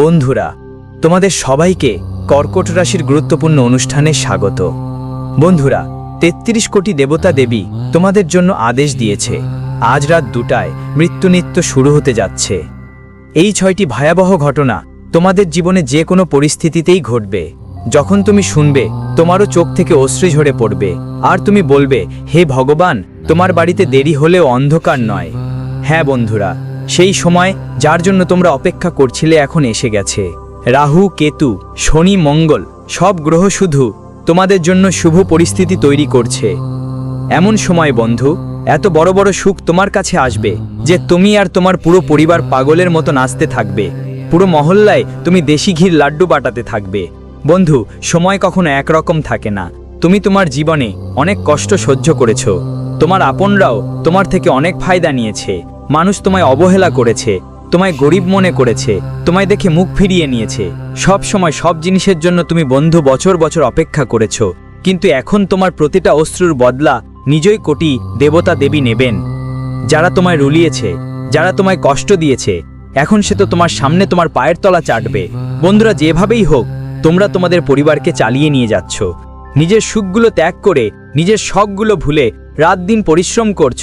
বন্ধুরা, তোমাদের সবাইকে কর্কট রাশির গুরুত্বপূর্ণ অনুষ্ঠানে স্বাগত। বন্ধুরা, তেত্রিশ কোটি দেবতা দেবী তোমাদের জন্য আদেশ দিয়েছে, আজ রাত দুটায় মৃত্যুনিত্য শুরু হতে যাচ্ছে। এই ছয়টি ভয়াবহ ঘটনা তোমাদের জীবনে যে কোনো পরিস্থিতিতেই ঘটবে। যখন তুমি শুনবে, তোমারও চোখ থেকে অশ্রী ঝরে পড়বে, আর তুমি বলবে, হে ভগবান, তোমার বাড়িতে দেরি হলেও অন্ধকার নয়। হ্যাঁ বন্ধুরা সেই সময় যার জন্য তোমরা অপেক্ষা করছিলে এখন এসে গেছে। রাহু, কেতু, শনি, মঙ্গল, সব গ্রহ শুধু তোমাদের জন্য শুভ পরিস্থিতি তৈরি করছে। এমন সময় বন্ধু, এত বড় বড় সুখ তোমার কাছে আসবে যে তুমি আর তোমার পুরো পরিবার পাগলের মতো নাচতে থাকবে। পুরো মহল্লায় তুমি দেশি ঘির লাড্ডু বাটাতে থাকবে। বন্ধু, সময় কখনো একরকম থাকে না। তুমি তোমার জীবনে অনেক কষ্ট সহ্য করেছ। তোমার আপনরাও তোমার থেকে অনেক ফায়দা নিয়েছে। মানুষ তোমায় অবহেলা করেছে, তোমায় গরিব মনে করেছে, তোমায় দেখে মুখ ফিরিয়ে নিয়েছে। সব সময় সব জিনিসের জন্য তুমি বন্ধু বছর বছর অপেক্ষা করেছ, কিন্তু এখন তোমার প্রতিটা অশ্রুর বদলা নিজই কোটি দেবতা দেবী নেবেন। যারা তোমায় রুলিয়েছে, যারা তোমায় কষ্ট দিয়েছে, এখন সে তো তোমার সামনে তোমার পায়ের তলা চাটবে। বন্ধুরা, যেভাবেই হোক, তোমরা তোমাদের পরিবারকে চালিয়ে নিয়ে যাচ্ছ। নিজের সুখগুলো ত্যাগ করে, নিজের শখগুলো ভুলে রাত দিন পরিশ্রম করছ।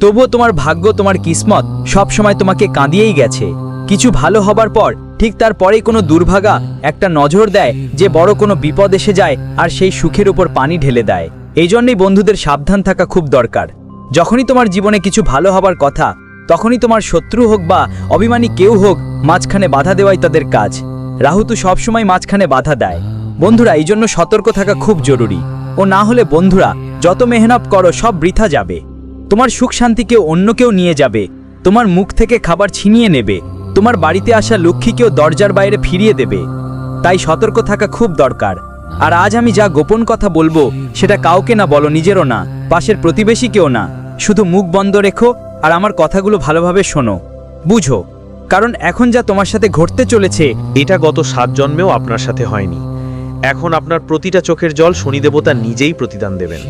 তবুও তোমার ভাগ্য, তোমার কিসমত সবসময় তোমাকে কাঁদিয়েই গেছে। কিছু ভালো হবার পর, ঠিক তারপরেই কোনো দুর্ভাগা একটা নজর দেয় যে বড় কোনো বিপদ এসে যায় আর সেই সুখের উপর পানি ঢেলে দেয়। এই জন্যই বন্ধুদের সাবধান থাকা খুব দরকার। যখনই তোমার জীবনে কিছু ভালো হবার কথা, তখনই তোমার শত্রু হোক বা অভিমানী কেউ হোক মাঝখানে বাধা দেওয়াই তাদের কাজ। রাহু তো সবসময় মাঝখানে বাধা দেয়। বন্ধুরা, এই জন্য সতর্ক থাকা খুব জরুরি। ও না হলে বন্ধুরা, যত মেহনত করো, সব বৃথা যাবে। তোমার সুখ শান্তিকে অন্য কেউ নিয়ে যাবে। তোমার মুখ থেকে খাবার ছিনিয়ে নেবে। তোমার বাড়িতে আসা লক্ষ্মীকেও দরজার বাইরে ফিরিয়ে দেবে। তাই সতর্ক থাকা খুব দরকার। আর আজ আমি যা গোপন কথা বলব, সেটা কাউকে না বলো, নিজেরও না। পাশের প্রতিবেশীকেও না। শুধু মুখ বন্ধ রেখো আর আমার কথাগুলো ভালোভাবে শোনো। বুঝো, কারণ এখন যা তোমার সাথে ঘটতে চলেছে, এটা গত সাত জন্মেও আপনার সাথে হয়নি। এখন আপনার প্রতিটা চোখের জল শনিদেবতা নিজেই প্রতিদান দেবেন।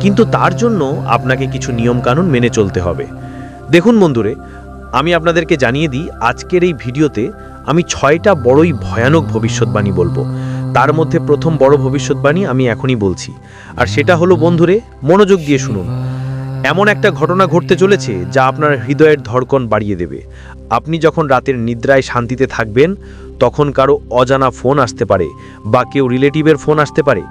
কিন্তু তার জন্য আপনাকে কিছু নিয়মকানুন মেনে চলতে হবে। দেখুন বন্ধুরে, আমি আপনাদেরকে জানিয়ে দিই, আজকের এই ভিডিওতে আমি ছয়টা বড়ই ভয়ানক ভবিষ্যৎবাণী বলব। তার মধ্যে প্রথম বড় ভবিষ্যৎবাণী আমি এখনই বলছি। আর সেটা হলো বন্ধুরে, মনোযোগ দিয়ে শুনুন। এমন একটা ঘটনা ঘটতে চলেছে যা আপনার হৃদয়ের ধড়কন বাড়িয়ে দেবে। আপনি যখন রাতের নিদ্রায় শান্তিতে থাকবেন তখন কারও অজানা ফোন আসতে পারে বা কেউ রিলেটিভের ফোন আসতে পারে।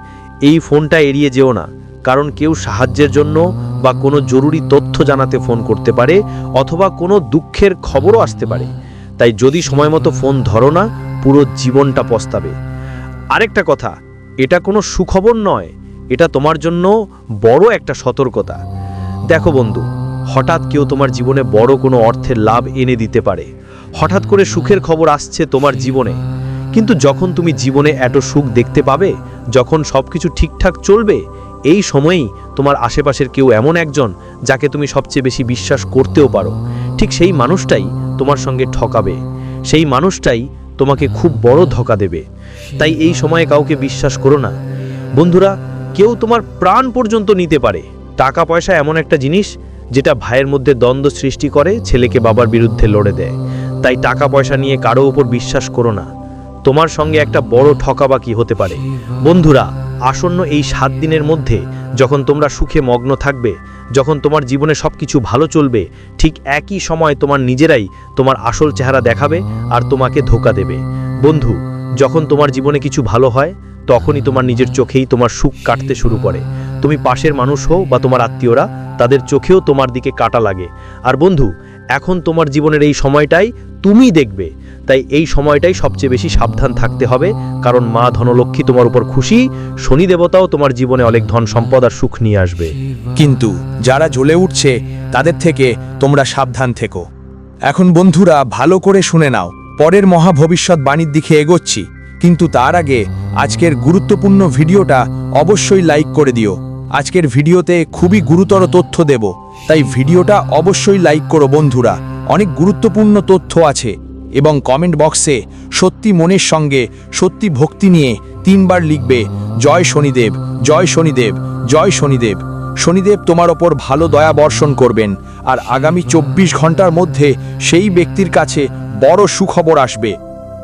এই ফোনটা এড়িয়ে যেও না, কারণ কেউ সাহায্যের জন্য বা কোনো জরুরি তথ্য জানাতে ফোন করতে পারে অথবা কোনো দুঃখের খবরও আসতে পারে। তাই যদি সময় মতো ফোন ধরো না, পুরো জীবনটা পস্তাবে। আরেকটা কথা, এটা কোনো সুখবর নয়, এটা তোমার জন্য বড় একটা সতর্কতা। দেখো বন্ধু, হঠাৎ কেউ তোমার জীবনে বড় কোনো অর্থের লাভ এনে দিতে পারে। হঠাৎ করে সুখের খবর আসছে তোমার জীবনে। কিন্তু যখন তুমি জীবনে এত সুখ দেখতে পাবে, যখন সব কিছু ঠিকঠাক চলবে, এই সময়েই তোমার আশেপাশের কেউ এমন একজন যাকে তুমি সবচেয়ে বেশি বিশ্বাস করতেও পারো। ঠিক সেই মানুষটাই তোমার সঙ্গে ঠকাবে। সেই মানুষটাই তোমাকে খুব বড় ধোকা দেবে। তাই এই সময়ে কাউকে বিশ্বাস করো না। বন্ধুরা, কেউ তোমার প্রাণ পর্যন্ত নিতে পারে। টাকা পয়সা এমন একটা জিনিস যেটা ভাইয়ের মধ্যে দ্বন্দ্ব সৃষ্টি করে, ছেলেকে বাবার বিরুদ্ধে লড়ে দেয়। তাই টাকা পয়সা নিয়ে কারও উপর বিশ্বাস করো না। তোমার সঙ্গে একটা বড় ঠকাবাকি হতে পারে। বন্ধুরা, আসন্ন এই সাত দিনের মধ্যে যখন তোমরা সুখে মগ্ন থাকবে, যখন তোমার জীবনে সব কিছু ভালো চলবে, ঠিক একই সময় তোমার নিজেরাই তোমার আসল চেহারা দেখাবে আর তোমাকে ধোকা দেবে। বন্ধু, যখন তোমার জীবনে কিছু ভালো হয়, তখনই তোমার নিজের চোখেই তোমার সুখ কাটতে শুরু করে। তুমি পাশের মানুষ হও বা তোমার আত্মীয়রা, তাদের চোখেও তোমার দিকে কাটা লাগে। আর বন্ধু, এখন তোমার জীবনের এই সময়টাই তুমি দেখবে। তাই এই সময়টাই সবচেয়ে বেশি সাবধান থাকতে হবে, কারণ মা ধনলক্ষ্মী তোমার উপর খুশি, শনি দেবতাও তোমার জীবনে অনেক ধন সম্পদ আর সুখ নিয়ে আসবে। কিন্তু যারা জ্বলে উঠছে, তাদের থেকে তোমরা সাবধান থেকো। এখন বন্ধুরা, ভালো করে শুনে নাও, পরের মহা ভবিষ্যৎ বাণীর দিকে এগোচ্ছি। কিন্তু তার আগে, আজকের গুরুত্বপূর্ণ ভিডিওটা অবশ্যই লাইক করে দিও। আজকের ভিডিওতে খুবই গুরুতর তথ্য দেব, তাই ভিডিওটা অবশ্যই লাইক করো বন্ধুরা। অনেক গুরুত্বপূর্ণ তথ্য আছে এবং কমেন্ট বক্সে সত্যি মনের সঙ্গে সত্যি ভক্তি নিয়ে তিনবার লিখবে, জয় শনিদেব জয় শনিদেব জয় শনিদেব। শনিদেব তোমার ওপর ভালো দয়া বর্ষণ করবেন আর আগামী চব্বিশ ঘণ্টার মধ্যে সেই ব্যক্তির কাছে বড় সুখবর আসবে।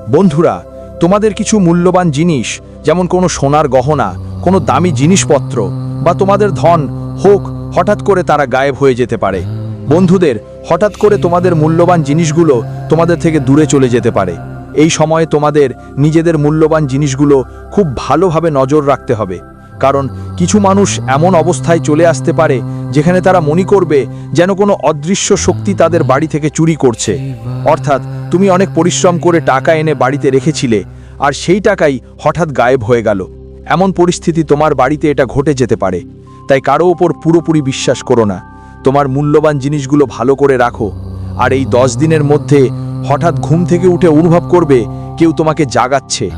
বন্ধুরা, তোমাদের কিছু মূল্যবান জিনিস, যেমন কোনো সোনার গহনা, কোনো দামি জিনিসপত্র বা তোমাদের ধন হোক, হঠাৎ করে তারা গায়েব হয়ে যেতে পারে। বন্ধুদের হঠাৎ করে তোমাদের মূল্যবান জিনিসগুলো তোমাদের থেকে দূরে চলে যেতে পারে। এই সময়ে তোমাদের নিজেদের মূল্যবান জিনিসগুলো খুব ভালোভাবে নজর রাখতে হবে। কারণ কিছু মানুষ এমন অবস্থায় চলে আসতে পারে, যেখানে তারা মনে করবে যেন কোনো অদৃশ্য শক্তি তাদের বাড়ি থেকে চুরি করছে। অর্থাৎ তুমি অনেক পরিশ্রম করে টাকা এনে বাড়িতে রেখেছিলে, আর সেই টাকাই হঠাৎ গায়েব হয়ে গেল। এমন পরিস্থিতি তোমার বাড়িতে এটা ঘটে যেতে পারে। তাই কারও ওপর পুরোপুরি বিশ্বাস করো না। তোমার মূল্যবান জিনিসগুলো ভালো করে রাখো। আর এই দশ দিনের মধ্যে হঠাৎ ঘুম থেকে উঠে অনুভব করবে কেউ তোমাকে জাগাচ্ছে।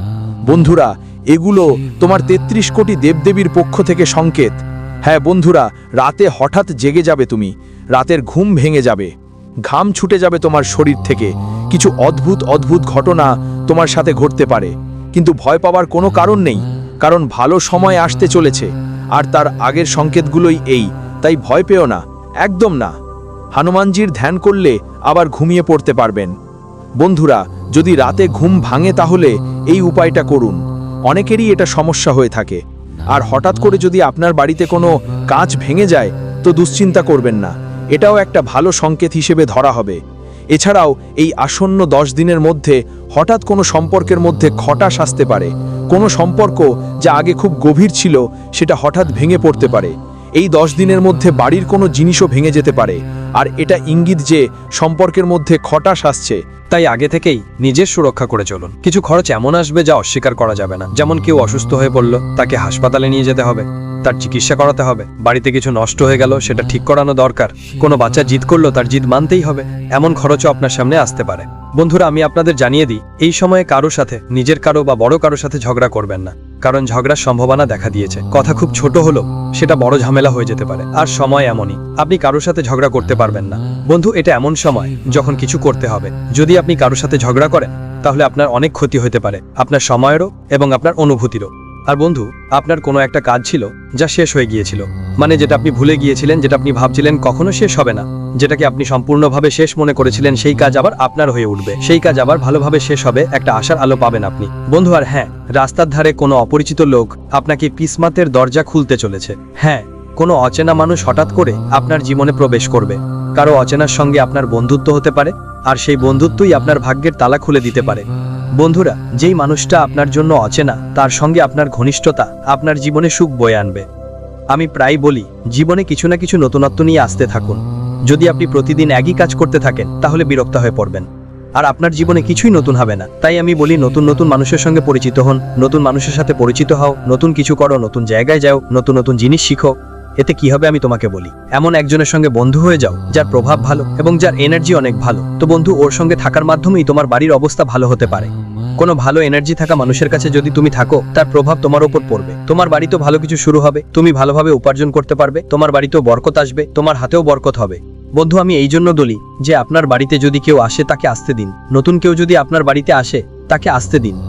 বন্ধুরা, এগুলো তোমার তেত্রিশ কোটি দেবদেবীর পক্ষ থেকে সংকেত। হ্যাঁ বন্ধুরা, রাতে হঠাৎ জেগে যাবে তুমি। রাতের ঘুম ভেঙে যাবে। ঘাম ছুটে যাবে তোমার শরীর থেকে। কিছু অদ্ভুত অদ্ভুত ঘটনা তোমার সাথে ঘটতে পারে। কিন্তু ভয় পাওয়ার কোনো কারণ নেই, কারণ ভালো সময় আসতে চলেছে। আর তার আগের সংকেতগুলোই এই, তাই ভয় পেও না। একদম না। হনুমানজির ধ্যান করলে আবার ঘুমিয়ে পড়তে পারবেন। বন্ধুরা, যদি রাতে ঘুম ভাঙে তাহলে এই উপায়টা করুন। অনেকেরই এটা সমস্যা হয়ে থাকে। আর হঠাৎ করে যদি আপনার বাড়িতে কোনো কাঁচ ভেঙে যায়, তো দুশ্চিন্তা করবেন না। এটাও একটা ভালো সংকেত হিসেবে ধরা হবে। এছাড়াও এই আসন্ন দশ দিনের মধ্যে হঠাৎ কোনো সম্পর্কের মধ্যে খটাস আসতে পারে। কোনো সম্পর্ক যা আগে খুব গভীর ছিল, সেটা হঠাৎ ভেঙে পড়তে পারে। এই দশ দিনের মধ্যে বাড়ির কোনো জিনিসও ভেঙে যেতে পারে। আর এটা ইঙ্গিত যে সম্পর্কের মধ্যে খটাস আসছে, তাই আগে থেকেই নিজের সুরক্ষা করে চলুন। কিছু খরচ এমন আসবে যা অস্বীকার করা যাবে না। যেমন কেউ অসুস্থ হয়ে পড়ল, তাকে হাসপাতালে নিয়ে যেতে হবে, তার চিকিৎসা করাতে হবে, বাড়িতে কিছু নষ্ট হয়ে গেল, সেটা ঠিক করানো দরকার, কোনো বাচ্চা জিদ করল, তার জিদ মানতেই হবে, এমন খরচও আপনার সামনে আসতে পারে। বন্ধুরা, আমি আপনাদের জানিয়ে দিই, এই সময়ে কারও সাথে, নিজের কারও বা বড় কারও সাথে ঝগড়া করবেন না। কারণ ঝগড়ার সম্ভাবনা দেখা দিয়েছে। কথা খুব ছোট হলো, সেটা বড় ঝামেলা হয়ে যেতে পারে। আর সময় এমনই। আপনি কারোর সাথে ঝগড়া করতে পারবেন না। বন্ধু, এটা এমন সময়, যখন কিছু করতে হবে। যদি আপনি কারোর সাথে ঝগড়া করেন, তাহলে আপনার অনেক ক্ষতি হতে পারে। আপনার সময়েরও এবং আপনার অনুভূতিরও। আর বন্ধু, আপনার কোনো একটা কাজ ছিল যা শেষ হয়ে গিয়েছিল। মানে যেটা আপনি ভুলে গিয়েছিলেন, যেটা আপনি ভাবছিলেন কখনো শেষ হবে না। যেটাকে আপনি সম্পূর্ণভাবে শেষ মনে করেছিলেন, সেই কাজ আবার আপনার হয়ে উঠবে। সেই কাজ আবার ভালোভাবে শেষ হবে, একটা আশার আলো পাবেন আপনি। বন্ধু, আর হ্যাঁ রাস্তার ধারে কোনো অপরিচিত লোক আপনাকে কিসমাতের দরজা খুলতে চলেছে। হ্যাঁ কোনো অচেনা মানুষ হঠাৎ করে আপনার জীবনে প্রবেশ করবে। কারও অচেনার সঙ্গে আপনার বন্ধুত্ব হতে পারে, আর সেই বন্ধুত্বই আপনার ভাগ্যের তালা খুলে দিতে পারে। বন্ধুরা, যেই মানুষটা আপনার জন্য অচেনা, তার সঙ্গে আপনার ঘনিষ্ঠতা, আপনার জীবনে সুখ বয়ে আনবে। আমি প্রায় বলি, জীবনে কিছু না কিছু নতুনত্ব নিয়ে আসতে থাকুন। যদি আপনি প্রতিদিন একই কাজ করতে থাকেন, তাহলে বিরক্ত হয়ে পড়বেন। আর আপনার জীবনে কিছুই নতুন হবে না। তাই আমি বলি, নতুন নতুন মানুষের সঙ্গে পরিচিত হন, নতুন মানুষের সাথে পরিচিত হও, নতুন কিছু করো, নতুন জায়গায় যাও, নতুন নতুন জিনিস শিখো। এতে কি হবে আমি তোমাকে বলি। এমন একজনের সঙ্গে বন্ধু হয়ে যাও, যার প্রভাব ভালো এবং যার এনার্জি অনেক ভালো। তো বন্ধু, ওর সঙ্গে থাকার মাধ্যমেই তোমার বাড়ির অবস্থা ভালো হতে পারে। কোনো ভালো এনার্জি থাকা মানুষের কাছে যদি তুমি থাকো, তার প্রভাব তোমার উপর পড়বে। তোমার বাড়িতেও ভালো কিছু শুরু হবে, তুমি ভালোভাবে উপার্জন করতে পারবে, তোমার বাড়িতেও বরকত আসবে, তোমার হাতেও বরকত হবে। বন্ধু, আমি এই জন্য বলি যে আপনার বাড়িতে যদি কেউ আসে, তাকে আসতে দিন। নতুন কেউ যদি আপনার বাড়িতে আসে, তাকে আসতে দিন।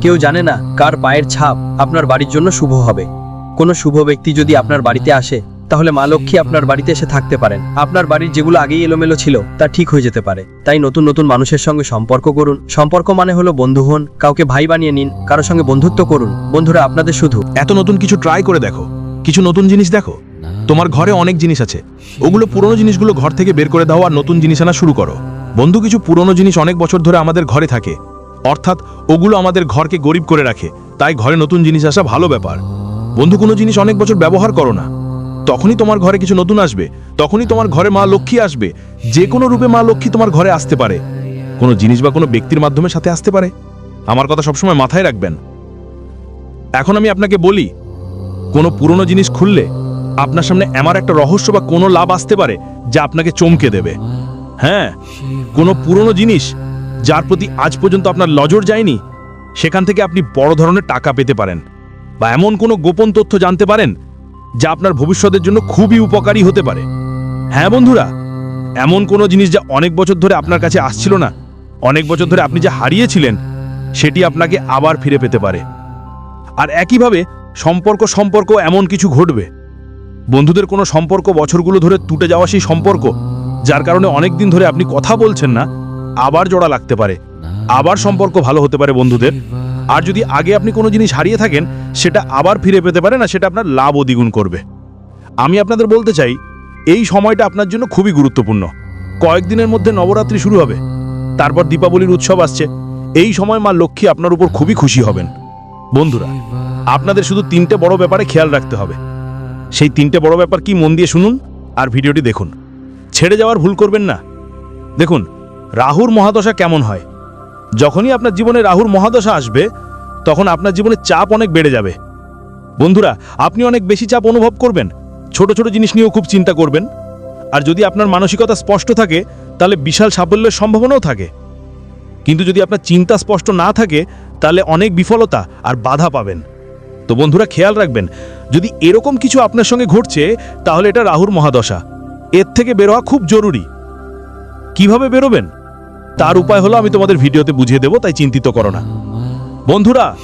কেউ জানে না কার পায়ের ছাপ আপনার বাড়ির জন্য শুভ হবে। কোনো শুভ ব্যক্তি যদি আপনার বাড়িতে আসে, তাহলে মা লক্ষ্মী আপনার বাড়িতে এসে থাকতে পারেন। আপনার বাড়ির যেগুলো আগেই এলোমেলো ছিল, তা ঠিক হয়ে যেতে পারে। তাই নতুন নতুন মানুষের সঙ্গে সম্পর্ক করুন। সম্পর্ক মানে হলো বন্ধু হন, কাউকে ভাই বানিয়ে নিন, কারোর সঙ্গে বন্ধুত্ব করুন। বন্ধুরা, আপনাদের শুধু এত নতুন কিছু ট্রাই করে দেখো। কিছু নতুন জিনিস দেখো। তোমার ঘরে অনেক জিনিস আছে। ওগুলো পুরনো জিনিসগুলো ঘর থেকে বের করে দাও আর নতুন জিনিস আনা শুরু করো। বন্ধু, কিছু পুরনো জিনিস অনেক বছর ধরে আমাদের ঘরে থাকে। অর্থাৎ, ওগুলো আমাদের ঘরকে গরিব করে রাখে। তাই ঘরে নতুন জিনিস আসা ভালো ব্যাপার। বন্ধু, কোনো জিনিস অনেক বছর ব্যবহার করো না। তখনই তোমার ঘরে কিছু নতুন আসবে। তখনই তোমার ঘরে মা লক্ষ্মী আসবে। যে কোনো রূপে মা লক্ষ্মী তোমার ঘরে আসতে পারে। কোনো জিনিস বা কোনো ব্যক্তির মাধ্যমে সাথে আসতে পারে। আমার কথা সবসময় মাথায় রাখবেন। এখন আমি আপনাকে বলি, কোনো পুরনো জিনিস খুললে আপনার সামনে আমার একটা রহস্য বা কোনো লাভ আসতে পারে যা আপনাকে চমকে দেবে। হ্যাঁ কোনো পুরনো জিনিস যার প্রতি আজ পর্যন্ত আপনার নজর যায়নি, সেখান থেকে আপনি বড় ধরনের টাকা পেতে পারেন। বা এমন কোনো গোপন তথ্য জানতে পারেন যা আপনার ভবিষ্যতের জন্য খুবই উপকারী হতে পারে। হ্যাঁ বন্ধুরা, এমন কোনো জিনিস যা অনেক বছর ধরে আপনার কাছে আসছিল না, অনেক বছর ধরে আপনি যা হারিয়েছিলেন, সেটি আপনাকে আবার ফিরে পেতে পারে। আর একইভাবে সম্পর্ক সম্পর্ক এমন কিছু ঘটবে। বন্ধুদের কোনো সম্পর্ক বছরগুলো ধরে টুটে যাওয়া সেই সম্পর্ক, যার কারণে অনেক দিন ধরে আপনি কথা বলছেন না, আবার জোড়া লাগতে পারে। আবার সম্পর্ক ভালো হতে পারে বন্ধুদের। আর যদি আগে আপনি কোনো জিনিস হারিয়ে থাকেন, সেটা আবার ফিরে পেতে পারে না সেটা আপনার লাভও দ্বিগুণ করবে। আমি আপনাদের বলতে চাই, এই সময়টা আপনার জন্য খুবই গুরুত্বপূর্ণ। কয়েকদিনের মধ্যে নবরাত্রি শুরু হবে, তারপর দীপাবলির উৎসব আসছে। এই সময় মা লক্ষ্মী আপনার উপর খুবই খুশি হবেন। বন্ধুরা, আপনাদের শুধু তিনটে বড় ব্যাপারে খেয়াল রাখতে হবে। সেই তিনটে বড় ব্যাপার কি মন দিয়ে শুনুন আর ভিডিওটি দেখুন। ছেড়ে যাওয়ার ভুল করবেন না। দেখুন, রাহুর মহাদশা কেমন হয়? যখনই আপনার জীবনে রাহুর মহাদশা আসবে, তখন আপনার জীবনে চাপ অনেক বেড়ে যাবে। বন্ধুরা, আপনি অনেক বেশি চাপ অনুভব করবেন। ছোট ছোট জিনিস নিয়েও খুব চিন্তা করবেন। আর যদি আপনার মানসিকতা স্পষ্ট থাকে, তাহলে বিশাল সাফল্যের সম্ভাবনাও থাকে। কিন্তু যদি আপনার চিন্তা স্পষ্ট না থাকে, তাহলে অনেক বিফলতা আর বাধা পাবেন। তো বন্ধুরা, খেয়াল রাখবেন, যদি এরকম কিছু আপনার সঙ্গে ঘটছে, তাহলে এটা রাহুর মহাদশা। এর থেকে বেরোয়া খুব জরুরি। কীভাবে বেরোবেন? তার উপায় হলো আমি তোমাদের ভিডিওতে বুঝিয়ে দেবো, তাই চিন্তিত করো না। বন্ধুরা,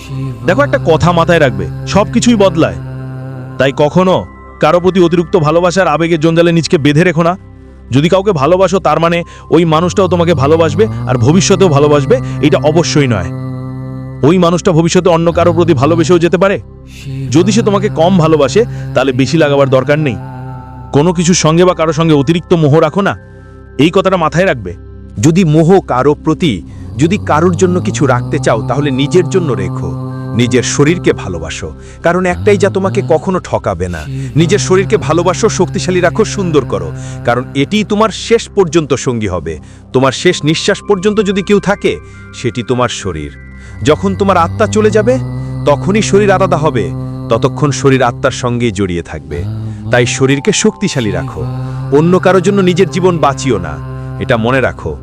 দেখো একটা কথা মাথায় রাখবে সব কিছুই বদলায়। তাই কখনো কারও প্রতি অতিরিক্ত ভালোবাসার আবেগের জঞ্জালে নিজকে বেঁধে রেখো না। যদি কাউকে ভালোবাসো, তার মানে ওই মানুষটাও তোমাকে ভালোবাসবে আর ভবিষ্যতেও ভালোবাসবে, এটা অবশ্যই নয়। ওই মানুষটা ভবিষ্যতে অন্য কারও প্রতি ভালোবেসেও যেতে পারে। যদি সে তোমাকে কম ভালোবাসে, তাহলে বেশি লাগাবার দরকার নেই। কোনো কিছুর সঙ্গে বা কারও সঙ্গে অতিরিক্ত মোহ রাখো না। এই কথাটা মাথায় রাখবে। যদি মোহ কারও প্রতি, যদি কারোর জন্য কিছু রাখতে চাও, তাহলে নিজের জন্য রেখো। নিজের শরীরকে ভালোবাসো। কারণ একটাই যা তোমাকে কখনো ঠকাবে না। নিজের শরীরকে ভালোবাসো, শক্তিশালী রাখো, সুন্দর করো। কারণ এটি তোমার শেষ পর্যন্ত সঙ্গী হবে। তোমার শেষ নিঃশ্বাস পর্যন্ত যদি কেউ থাকে, সেটি তোমার শরীর। যখন তোমার আত্মা চলে যাবে, তখনই শরীর আলাদা হবে। ততক্ষণ শরীর আত্মার সঙ্গেই জড়িয়ে থাকবে। তাই শরীরকে শক্তিশালী রাখো। অন্য কারোর জন্য নিজের জীবন বাঁচিও না। এটা মনে রাখো।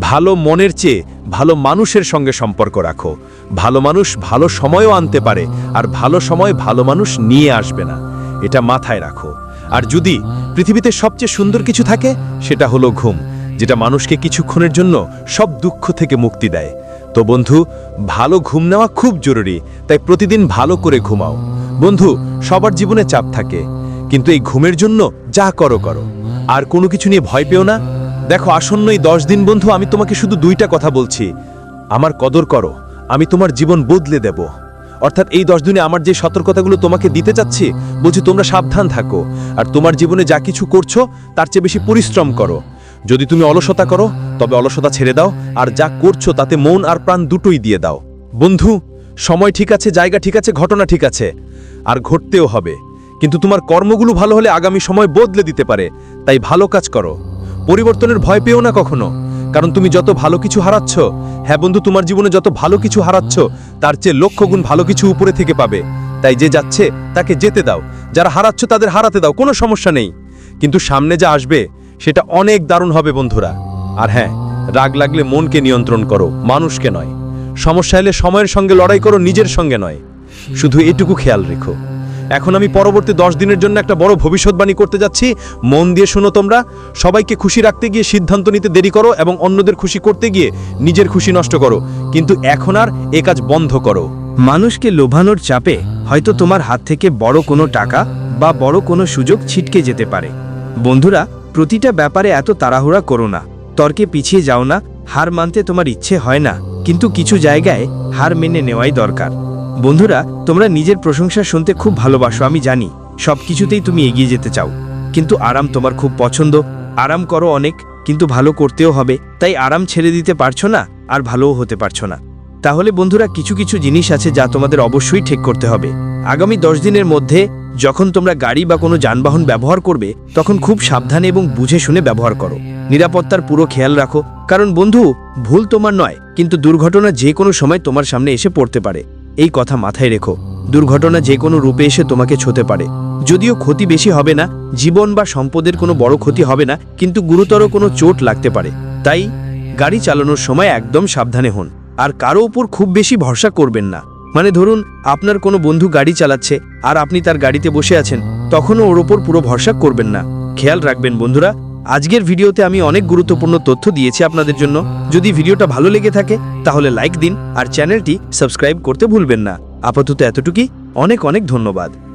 ভালো মনের চেয়ে ভালো মানুষের সঙ্গে সম্পর্ক রাখো। ভালো মানুষ ভালো সময়ও আনতে পারে আর ভালো সময় ভালো মানুষ নিয়ে আসবে না। এটা মাথায় রাখো। আর যদি পৃথিবীতে সবচেয়ে সুন্দর কিছু থাকে, সেটা হলো ঘুম, যেটা মানুষকে কিছুক্ষণের জন্য সব দুঃখ থেকে মুক্তি দেয়। তো বন্ধু, ভালো ঘুম নেওয়া খুব জরুরি, তাই প্রতিদিন ভালো করে ঘুমাও। বন্ধু, সবার জীবনে চাপ থাকে, কিন্তু এই ঘুমের জন্য যা করো করো। আর কোনো কিছু নিয়ে ভয় পেও না। দেখো আসন্ন এই দশ দিন বন্ধু, আমি তোমাকে শুধু দুইটা কথা বলছি। আমার কদর করো, আমি তোমার জীবন বদলে দেব। অর্থাৎ এই দশ দিনে আমার যে সতর্কতাগুলো তোমাকে দিতে চাচ্ছি, বলছি তোমরা সাবধান থাকো, আর তোমার জীবনে যা কিছু করছ, তার চেয়ে বেশি পরিশ্রম করো। যদি তুমি অলসতা করো, তবে অলসতা ছেড়ে দাও, আর যা করছ তাতে মন আর প্রাণ দুটোই দিয়ে দাও। বন্ধু, সময় ঠিক আছে, জায়গা ঠিক আছে, ঘটনা ঠিক আছে, আর ঘটতেও হবে। কিন্তু তোমার কর্মগুলো ভালো হলে আগামী সময় বদলে দিতে পারে, তাই ভালো কাজ করো। পরিবর্তনের ভয় পেও না কখনো। কারণ তুমি যত ভালো কিছু হারাচ্ছ হ্যাঁ বন্ধু, তোমার জীবনে যত ভালো কিছু হারাচ্ছ, তার চেয়ে লক্ষ গুণ ভালো কিছু উপরে থেকে পাবে। তাই যে যাচ্ছে, তাকে যেতে দাও। যারা হারাচ্ছ, তাদের হারাতে দাও, কোনো সমস্যা নেই। কিন্তু সামনে যা আসবে, সেটা অনেক দারুণ হবে বন্ধুরা। আর হ্যাঁ রাগ লাগলে মনকে নিয়ন্ত্রণ করো, মানুষকে নয়। সমস্যা এলে সময়ের সঙ্গে লড়াই করো, নিজের সঙ্গে নয়। শুধু এটুকু খেয়াল রেখো। এখন আমি পরবর্তী দশ দিনের জন্য একটা বড় ভবিষ্যৎবাণী করতে যাচ্ছি। মন দিয়ে শোনো তোমরা। সবাইকে খুশি রাখতে গিয়ে সিদ্ধান্ত নিতে দেরি করো এবং অন্যদের খুশি করতে গিয়ে নিজের খুশি নষ্ট করো। কিন্তু এখন আর এ কাজ বন্ধ করো। মানুষকে লোভানোর চাপে হয়তো তোমার হাত থেকে বড় কোনো টাকা বা বড় কোনো সুযোগ ছিটকে যেতে পারে। বন্ধুরা, প্রতিটা ব্যাপারে এত তাড়াহুড়া করো না। তর্কে পিছিয়ে যাও না। হার মানতে তোমার ইচ্ছে হয় না। কিন্তু কিছু জায়গায় হার মেনে নেওয়াই দরকার। বন্ধুরা, তোমরা নিজের প্রশংসা শুনতে খুব ভালোবাসো, আমি জানি। সব কিছুতেই তুমি এগিয়ে যেতে চাও। কিন্তু আরাম তোমার খুব পছন্দ। আরাম করো অনেক, কিন্তু ভালো করতেও হবে। তাই আরাম ছেড়ে দিতে পারছ না, আর ভালোও হতে পারছ না। তাহলে বন্ধুরা, কিছু কিছু জিনিস আছে যা তোমাদের অবশ্যই ঠিক করতে হবে। আগামী দশ দিনের মধ্যে, যখন তোমরা গাড়ি বা কোনো যানবাহন ব্যবহার করবে, তখন খুব সাবধানে এবং বুঝে শুনে ব্যবহার করো। নিরাপত্তার পুরো খেয়াল রাখো। কারণ বন্ধু, ভুল তোমার নয়, কিন্তু দুর্ঘটনা যে কোনো সময় তোমার সামনে এসে পড়তে পারে। এই কথা মাথায় রেখো। দুর্ঘটনা যে কোনো রূপে এসে তোমাকে ছুতে পারে। যদিও ক্ষতি বেশি হবে না, জীবন বা সম্পদের কোনো বড় ক্ষতি হবে না, কিন্তু গুরুতর কোনো চোট লাগতে পারে। তাই গাড়ি চালানোর সময় একদম সাবধানে হন। আর কারও উপর খুব বেশি ভরসা করবেন না। মানে ধরুন, আপনার কোনো বন্ধু গাড়ি চালাচ্ছে, আর আপনি তার গাড়িতে বসে আছেন, তখনও ওর ওপর পুরো ভরসা করবেন না। খেয়াল রাখবেন বন্ধুরা আজকের ভিডিওতে আমি অনেক গুরুত্বপূর্ণ তথ্য দিয়েছি আপনাদের জন্য। যদি ভিডিওটা ভালো লেগে থাকে, তাহলে লাইক দিন আর চ্যানেলটি সাবস্ক্রাইব করতে ভুলবেন না। আপাতত এতটুকুই। অনেক অনেক ধন্যবাদ।